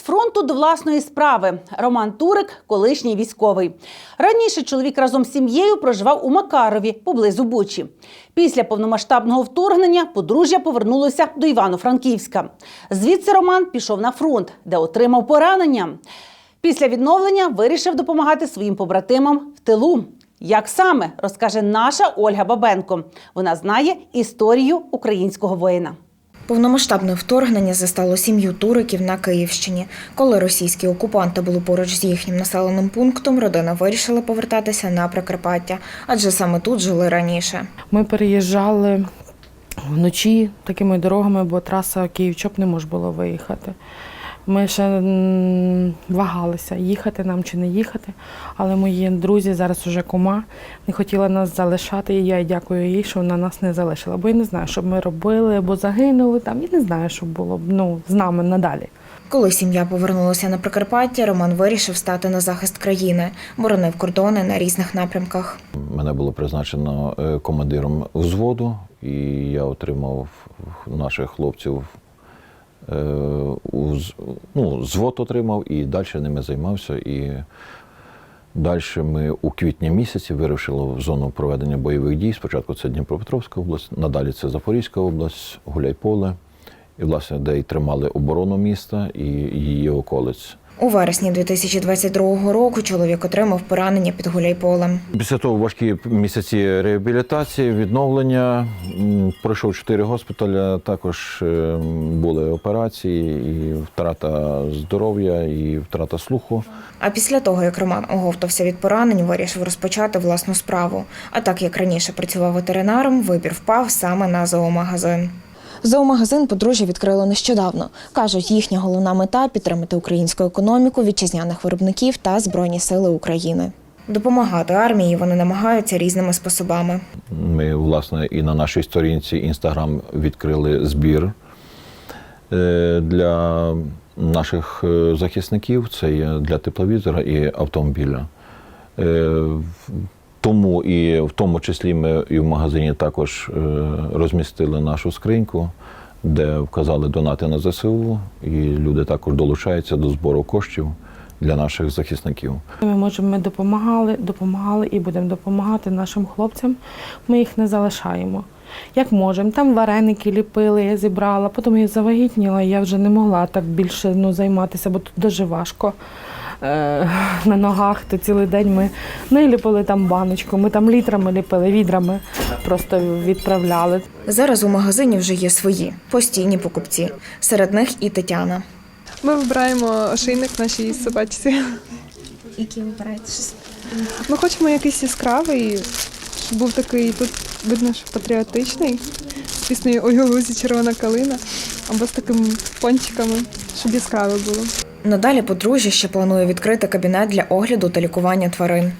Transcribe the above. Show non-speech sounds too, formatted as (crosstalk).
Фронту до власної справи Роман Турик, колишній військовий. Раніше чоловік разом з сім'єю проживав у Макарові поблизу Бучі. Після повномасштабного вторгнення подружжя повернулося до Івано-Франківська. Звідси Роман пішов на фронт, де отримав поранення. Після відновлення вирішив допомагати своїм побратимам в тилу. Як саме розкаже наша Ольга Бабенко. Вона знає історію українського воїна. Повномасштабне вторгнення застало сім'ю туриків на Київщині. Коли російські окупанти були поруч з їхнім населеним пунктом, родина вирішила повертатися на Прикарпаття, адже саме тут жили раніше. Ми переїжджали вночі такими дорогами, бо траса Київ-Чоп не можна було виїхати. Ми ще вагалися, їхати нам чи не їхати. Але мої друзі, зараз уже кума, не хотіла нас залишати. І я дякую їй, що вона нас не залишила. Бо я не знаю, що б ми робили, або загинули там. Я не знаю, що було б ну, з нами надалі. Коли сім'я повернулася на Прикарпаття, Роман вирішив стати на захист країни, боронив кордони на різних напрямках. Мене було призначено е, командиром взводу, і я отримав наших хлопців. е, Ну, взвод отримав і далі ними займався. І далі ми у квітні місяці вирушили в зону проведення бойових дій. Спочатку це Дніпропетровська область, надалі це Запорізька область, Гуляйполе, і, власне, де й тримали оборону міста і її околиць. У вересні 2022 року чоловік отримав поранення під Гуляйполем. Після того важкі місяці реабілітації, відновлення. Пройшов чотири госпіталя, також е, були операції, і втрата здоров'я, і втрата слуху. А після того, як Роман оговтався від поранень, вирішив розпочати власну справу. А так як раніше працював ветеринаром, вибір впав саме на зоомагазин. Зоомагазин подружжя відкрило нещодавно. Кажуть, їхня головна мета підтримати українську економіку, вітчизняних виробників та Збройні сили України. Допомагати армії вони намагаються різними способами. Ми, власне, і на нашій сторінці Інстаграм відкрили збір е, для наших е, захисників. Це є для тепловізора і автомобіля. Тому і в тому числі ми і в магазині також е, розмістили нашу скриньку, де вказали донати на ЗСУ, і люди також долучаються до збору коштів для наших захисників. Ми можемо, ми допомагали, допомагали і будемо допомагати нашим хлопцям. Ми їх не залишаємо. Як можемо. Там вареники ліпили, я зібрала, потім я завагітніла, я вже не могла так більше ну, займатися, бо тут дуже важко. Е, (laughs) на ногах, то цілий день ми не ліпили там баночку, ми там літрами ліпили, відрами просто відправляли. Зараз у магазині вже є свої постійні покупці. Серед них і Тетяна. Ми вибираємо ошейник нашій собачці. Які вибираєте? Ми хочемо якийсь яскравий, щоб був такий тут видно, що патріотичний, з піснею «Ой, лузі червона калина, або з такими пончиками, щоб яскраве було. Надалі подружжя ще планує відкрити кабінет для огляду та лікування тварин.